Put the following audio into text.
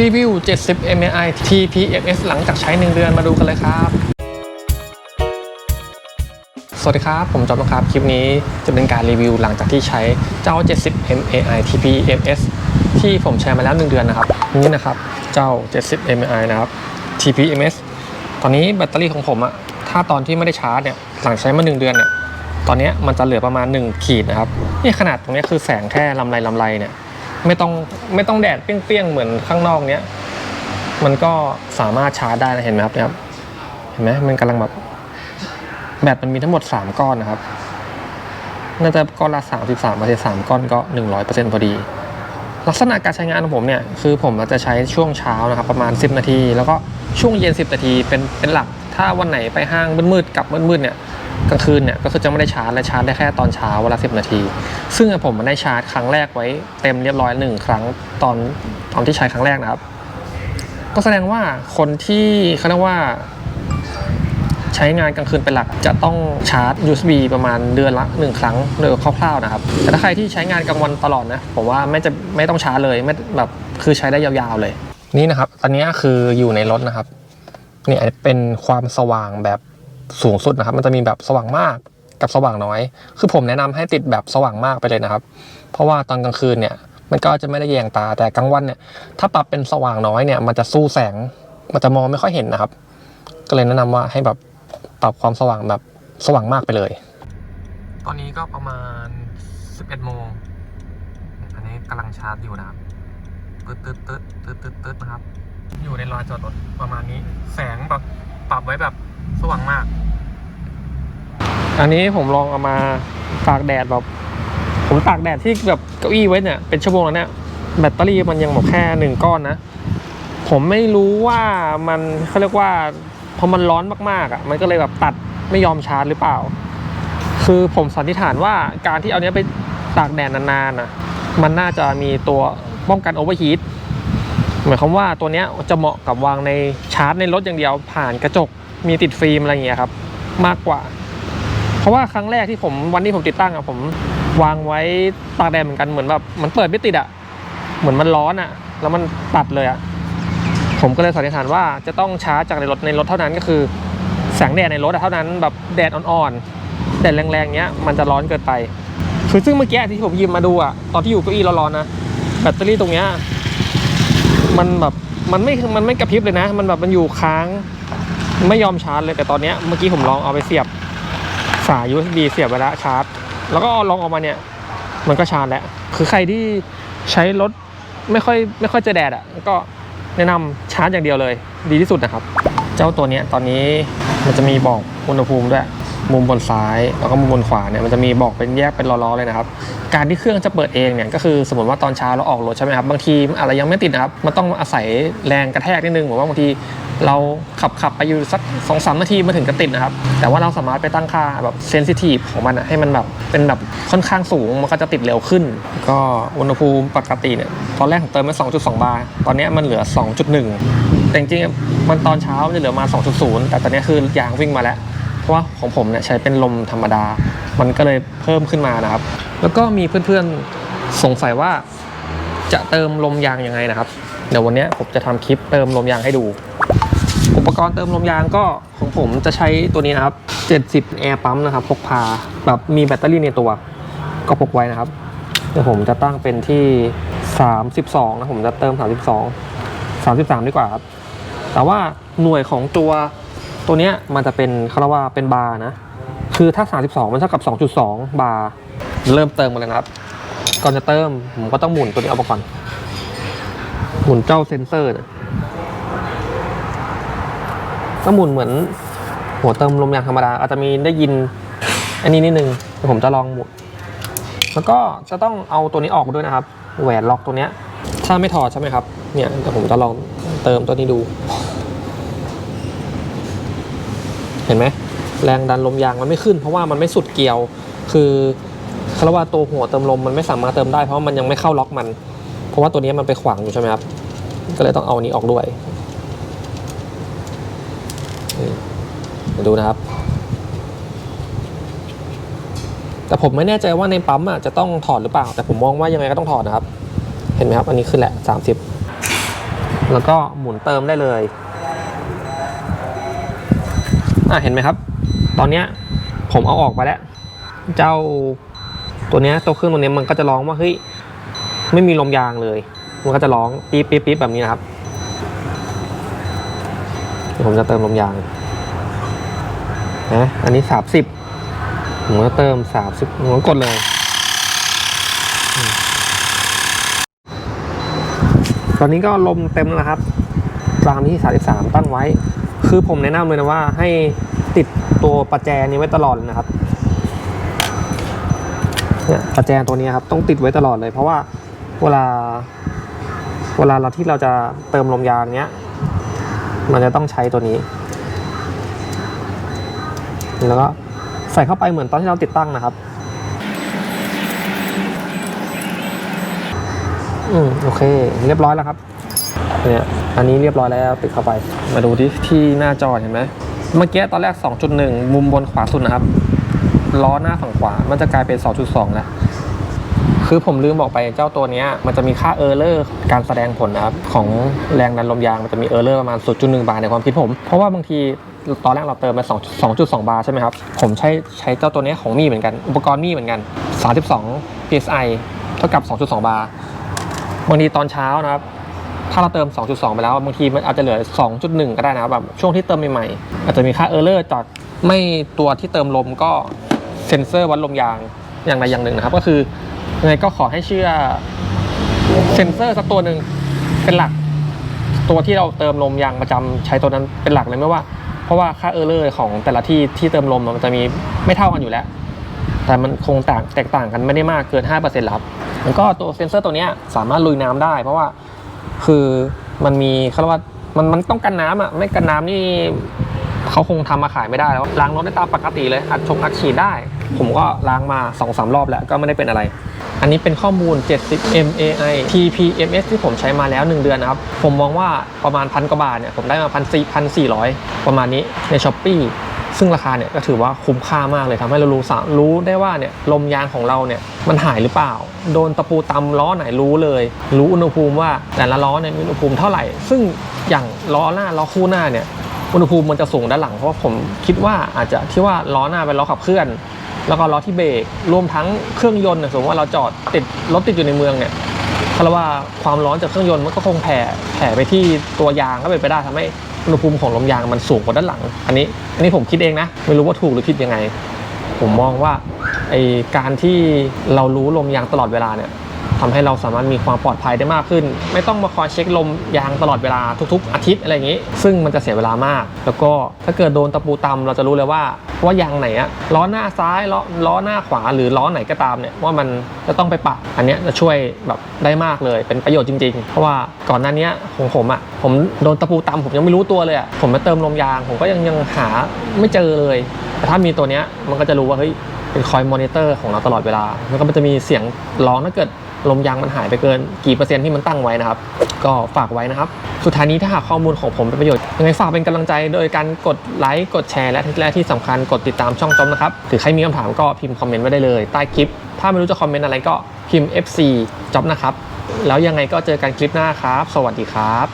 รีวิว 70 mAh TPMS หลังจากใช้ 1 เดือนมาดูกันเลยครับ สวัสดีครับ ผมจอมนะครับ คลิปนี้จะเป็นการรีวิวหลังจากที่ใช้เจ้า 70 mAh TPMS ที่ผมใช้มาแล้ว 1 เดือนนะครับ นี่นะครับ เจ้า 70 mAh นะครับ TPMS ตอนนี้แบตเตอรี่ของผมอะถ้าตอนที่ไม่ได้ชาร์จเนี่ย หลังใช้มา 1 เดือนเนี่ย ตอนนี้มันจะเหลือประมาณ 1 ขีดนะครับ นี่ขนาดตรงนี้คือแสงแค่ลำไรลำไรเนี่ย ไม่ต้องไม่ต้องแดดเปรี้ยงๆเหมือนข้างนอกเนี้ยมันก็สามารถชาร์จได้นะเห็นไหมครับเนี่ยครับเห็นไหมมันกำลังแบบแบตมันมีทั้งหมด 3 ก้อนนะครับ น่าจะก้อนละ 33มาเสามก้อนก็ 100%พอดี ลักษณะการใช้งานของผมเนี่ย คือผมจะใช้ช่วงเช้านะครับ ประมาณ 10 นาที แล้วก็ช่วงเย็น 10 นาทีเป็นเป็นหลัก ถ้าวันไหนไปห้างมืดๆกลับมืดๆเนี่ย กลางคืนเนี่ยก็คือจะไม่ได้ชาร์จและชาร์จได้แค่ตอนเช้าเวลา10นาที ซึ่งผมได้ชาร์จครั้งแรกไว้เต็มเรียบร้อยหนึ่งครั้งตอนตอนที่ใช้ครั้งแรกนะครับ ก็แสดงว่าคนที่เขาเรียกว่า ใช้งานกลางคืนเป็นหลักจะต้องชาร์จ USB ประมาณเดือนละ1ครั้งโดยคร่าวๆนะครับ แต่ถ้าใครที่ใช้งานกลางวันตลอดนะผมว่าไม่จะไม่ต้องชาร์จเลยไม่แบบคือใช้ได้ยาวๆเลย นี่นะครับ ตอนนี้คืออยู่ในรถนะครับนี่เป็นความสว่างแบบ สูงสุดนะครับ มันจะมีแบบสว่างมากกับสว่างน้อย คือผมแนะนำให้ติดแบบสว่างมากไปเลยนะครับ เพราะว่าตอนกลางคืนเนี่ยมันก็จะไม่ได้แยงตาแต่กลางวันเนี่ย ถ้าปรับเป็นสว่างน้อยเนี่ย มันจะสู้แสง มันจะมองไม่ค่อยเห็นนะครับ ก็เลยแนะนำว่าให้แบบปรับความสว่างแบบสว่างมากไปเลย ตอนนี้ก็ประมาณ 11โมง อันนี้กำลังชาร์จอยู่นะครับตึ๊ดตึ๊ดตึ๊ดตึ๊ดตึ๊ดตึ๊ดนะครับ อยู่ในลานจอดรถประมาณนี้ แสงแบบปรับไว้แบบ ว่างมาก อันนี้ผมลองเอามาตากแดดแบบผมตากแดดที่แบบเก้าอี้ไว้เนี่ยเป็นชั่วโมงแล้วเนี่ยแบตเตอรี่มันยังแบบแค่หนึ่งก้อนนะ ผมไม่รู้ว่ามันเขาเรียกว่าพอมันร้อนมากๆอะมันก็เลยแบบตัดไม่ยอมชาร์จหรือเปล่า คือผมสันนิษฐานว่าการที่เอาเนี้ยไปตากแดดนานๆน่ะมันน่าจะมีตัวป้องกันโอเวอร์ฮีทหมายความว่าตัวเนี้ยจะเหมาะกับวางในชาร์จในรถอย่างเดียวผ่านกระจก มีติดฟิล์มอะไรอย่างเงี้ยครับ มากกว่า เพราะว่าครั้งแรกที่ผมวันที่ผมติดตั้งอะผมวางไว้ตากแดดเหมือนกันเหมือนแบบมันเปิดไม่ติดอะเหมือนมันร้อนอะแล้วมันตัดเลยอะผมก็เลยสันนิษฐานว่าจะต้องชาร์จจากในรถในรถเท่านั้นก็คือแสงแดดในรถเท่านั้นแบบแดดอ่อนๆแดดแรงๆเงี้ยมันจะร้อนเกินไป คือซึ่งเมื่อกี้ที่ผมยิบมาดูอะตอนที่อยู่เก้าอี้ร้อนๆนะแบตเตอรี่ตรงเนี้ยมันแบบมันไม่มันไม่กระพริบเลยนะ มันแบบมันอยู่ค้าง ไม่ยอมชาร์จเลยแต่ตอนนี้เมื่อกี้ผมลองเอาไปเสียบสาย USB เสียบไปแล้วชาร์จ แล้วก็ลองออกมาเนี่ย มันก็ชาร์จแล้ว คือใครที่ใช้รถไม่ค่อยไม่ค่อยเจอแดดอะก็แนะนำชาร์จอย่างเดียวเลย ดีที่สุดนะครับ เจ้าตัวเนี้ยตอนนี้มันจะมีบอกอุณหภูมิด้วย มุมบนซ้ายแล้วก็มุมบนขวาเนี่ยมันจะมีบอกเป็นแยกเป็นล้อๆเลยนะครับ การที่เครื่องจะเปิดเองเนี่ยก็คือสมมติว่าตอนเช้าเราออกรถใช่ไหมครับบางทีอะไรยังไม่ติดนะครับ มันต้องอาศัยแรงกระแทกนิดนึงหมือว่าบางทีเราขับขับไปอยู่สักสองสามนาทีมาถึงจะติดนะครับ แต่ว่าเราสามารถไปตั้งค่าแบบเซนซิทีฟของมันอะให้มันแบบเป็นแบบค่อนข้างสูงมันก็จะติดเร็วขึ้น ก็อุณหภูมิปกติเนี่ยตอนแรกผมเติมไป2.2 บาร์ตอนนี้มันเหลือ 2.1 แต่จริงๆมันตอนเช้ามันจะเหลือมา 2.0 แต่ตอนนี้คือยางวิ่งมาแล้วเพราะว่าของผมเนี่ยใช้เป็นลมธรรมดา มันก็เลยเพิ่มขึ้นมานะครับ แล้วก็มีเพื่อนๆสงสัยว่าจะเติมลมยางยังไงนะครับ เดี๋ยววันนี้ผมจะทำคลิปเติมลมยางให้ดู อุปกรณ์เติมลมยางก็ของผมจะใช้ตัวนี้นะครับ 70 Air Pump นะครับพกพาแบบมีแบตเตอรี่ในตัว ก็พกไว้นะครับเดี๋ยวผมจะตั้งเป็นที่ 32 นะผมจะเติม 32 33 ดีกว่าครับ แต่ว่าหน่วยของตัวตัวเนี้ยมันจะเป็นเขาเรียกว่าเป็นบาร์นะ คือถ้า 32 มันเท่ากับ 2.2 บาร์เริ่มเติมกันเลยนะครับ ก่อนจะเติมผมก็ต้องหมุนตัวนี้เอาไปก่อน หมุนเจ้าเซนเซอร์นะก็หมุนเหมือน หัวเติมลมยางธรรมดา อาจจะมีได้ยิน อันนี้นิดนึงเดี๋ยวผมจะลองหมุน แล้วก็จะต้องเอาตัวนี้ออกด้วยนะครับ แหวนล็อกตัวเนี้ย ถ้าไม่ถอดใช่ไหมครับ เนี่ยเดี๋ยวผมจะลองเติมตัวนี้ดู เห็นไหมแรงดันลมยางมันไม่ขึ้น เพราะว่ามันไม่สุดเกลียว คือคาราว่าตัวหัวเติมลมมันไม่สามารถเติมได้เพราะมันยังไม่เข้าล็อกมัน เพราะว่าตัวนี้มันไปขวางอยู่ใช่ไหมครับ ก็เลยต้องเอาอันนี้ออกด้วยเดี๋ยวดูนะครับ แต่ผมไม่แน่ใจว่าในปั๊มอะจะต้องถอดหรือเปล่า แต่ผมมองว่ายังไงก็ต้องถอดนะครับ เห็นไหมครับ อันนี้ขึ้นแหละ 30 แล้วก็หมุนเติมได้เลยอะเห็นไหมครับ ตอนเนี้ยผมเอาออกไปแล้ว เจ้าตัวเนี้ยตัวเครื่องตัวเนี้ยมันก็จะร้องว่าเฮ้ย ไม่มีลมยางเลย มันก็จะร้องปี๊บปี๊บปี๊บแบบนี้นะครับ ผมจะเติมลมยางนะอันนี้สามสิบผมก็เติมสามสิบผมกดเลย ตอนนี้ก็ลมเต็มแล้วนะครับตามที่สามสิบสามตั้งไว้ คือผมแนะนำเลยนะว่าให้ติดตัวประแจนี้ไว้ตลอดนะครับเนี่ยประแจตัวนี้ครับต้องติดไว้ตลอดเลยเพราะว่า เวลา เวลาเราที่เราจะเติมลมยางเนี้ย มันจะต้องใช้ตัวนี้ แล้วก็ใส่เข้าไปเหมือนตอนที่เราติดตั้งนะครับ อืมโอเค เรียบร้อยแล้วครับ เนี่ย อันนี้เรียบร้อยแล้วติดเข้าไป มาดูที่ที่หน้าจอเห็นไหม เมื่อกี้ตอนแรก 2.1 มุมบนขวาสุดนะครับ ล้อหน้าฝั่งขวา มันจะกลายเป็น 2.2 แล้ว คือผมลืมบอกไปเจ้าตัวนี้มันจะมีค่าเออร์เลอร์การแสดงผลนะครับของแรงดันลมยางมันจะมีเออร์เลอร์ประมาณ 0.1 บาร์ในความคิดผม เพราะว่าบางทีตอนแรกเราเติมไป2.2 บาร์ใช่ไหมครับ ผมใช้ใช้เจ้าตัวนี้ของมีเหมือนกัน อุปกรณ์มีเหมือนกัน 32 psi เท่ากับ 2.2 บาร์บางทีตอนเช้านะครับถ้าเราเติม 2.2 ไปแล้วบางทีมันอาจจะเหลือ 2.1 ก็ได้นะครับแบบช่วงที่เติมใหม่ๆอาจจะมีค่าเออร์เลอร์จากไม่ตัวที่เติมลมก็เซ็นเซอร์วัดลมยางอย่างใดอย่างหนึ่งนะครับ ก็คือ ยังไงก็ขอให้เชื่อเซ็นเซอร์สักตัวหนึ่งเป็นหลัก ตัวที่เราเติมลมยางประจำใช้ตัวนั้นเป็นหลักเลยไม่ว่า เพราะว่าค่าเออร์เลอร์ของแต่ละที่ที่เติมลมมันจะมีไม่เท่ากันอยู่แล้ว แต่มันคงต่างแตกต่างกันไม่ได้มากเกิน5%หรอกครับแล้วก็ตัวเซ็นเซอร์ตัวนี้สามารถลุยน้ำได้ เพราะว่าคือมันมีเขาเรียกว่ามันมันต้องกันน้ำอะไม่กันน้ำนี่เขาคงทำมาขายไม่ได้แล้วล้างรถได้ตามปกติเลยอัดชงอัดฉีดได้ ผมก็ล้างมา2อสรอบแล้วก็ไม่ได้เป็นอะไร อันนี้เป็นข้อมูล 70 MAI TPMS ที่ผมใช้มาแล้ว 1 เดือนนะครับ ผมมองว่าประมาณพันกว่าบาทเนี่ยผมได้มาพันสี่พันสี่ร้อยประมาณนี้ในช้อปปีซึ่งราคาเนี่ยก็ถือว่าคุ้มค่ามากเลยทำให้เรารู้สารู้ได้ว่าเนี่ยลมยางของเราเนี่ยมันหายหรือเปล่า โดนตะปูตำล้อไหนรู้เลย รู้อุณหภูมิว่าแต่ละล้อเนี่ยมีอุณหภูมิเท่าไหร่ ซึ่งอย่างล้อหน้าล้อคู่หน้าเนี่ยอุณหภูมิมันจะสูงด้านหลังเพราะผมคิดว่าอาจจะที่ว่าล้อหน้าเป็นล้อขับเคลื่อน แล้วก็ล้อที่เบรกรวมทั้งเครื่องยนต์นะสมมติว่าเราจอดติดรถติดอยู่ในเมืองเนี่ยเพราะว่าความร้อนจากเครื่องยนต์มันก็คงแผ่แผ่ไปที่ตัวยางก็เป็นไปได้ทำให้อุณหภูมิของลมยางมันสูงกว่าด้านหลัง อันนี้อันนี้ผมคิดเองนะไม่รู้ว่าถูกหรือผิดยังไง ผมมองว่าไอการที่เรารู้ลมยางตลอดเวลาเนี่ย ทำให้เราสามารถมีความปลอดภัยได้มากขึ้น ไม่ต้องมาคอยเช็คลมยางตลอดเวลาทุก ๆ อาทิตย์อะไรอย่างนี้ ซึ่งมันจะเสียเวลามาก แล้วก็ถ้าเกิดโดนตะปูตำเราจะรู้เลยว่าว่ายางไหนอะล้อหน้าซ้ายล้อล้อหน้าขวาหรือล้อไหนก็ตามเนี่ยว่ามันจะต้องไปปะอันเนี้ยจะช่วยแบบได้มากเลยเป็นประโยชน์จริง ๆ เพราะว่าก่อนหน้านี้ของผมอะผมโดนตะปูตำผมยังไม่รู้ตัวเลยอะผมมาเติมลมยางผมก็ยังยังหาไม่เจอเลย แต่ถ้ามีตัวเนี้ยมันก็จะรู้ว่าเฮ้ยเป็นคอยมอนิเตอร์ของเราตลอดเวลาแล้วก็มันจะมีเสียงร้องถ้าเกิด ลมยางมันหายไปเกินกี่เปอร์เซ็นต์ที่มันตั้งไว้นะครับ ก็ฝากไว้นะครับ สุดท้ายนี้ถ้าหากข้อมูลของผมเป็นประโยชน์ยังไงฝากเป็นกำลังใจโดยการกดไลค์กดแชร์และที่แรกที่สำคัญกดติดตามช่องจอมนะครับหรือใครมีคำถามก็พิมพ์คอมเมนต์ไว้ได้เลยใต้คลิป ถ้าไม่รู้จะคอมเมนต์อะไรก็พิมพ์ FC จอบนะครับแล้วยังไงก็เจอกันคลิปหน้าครับ สวัสดีครับ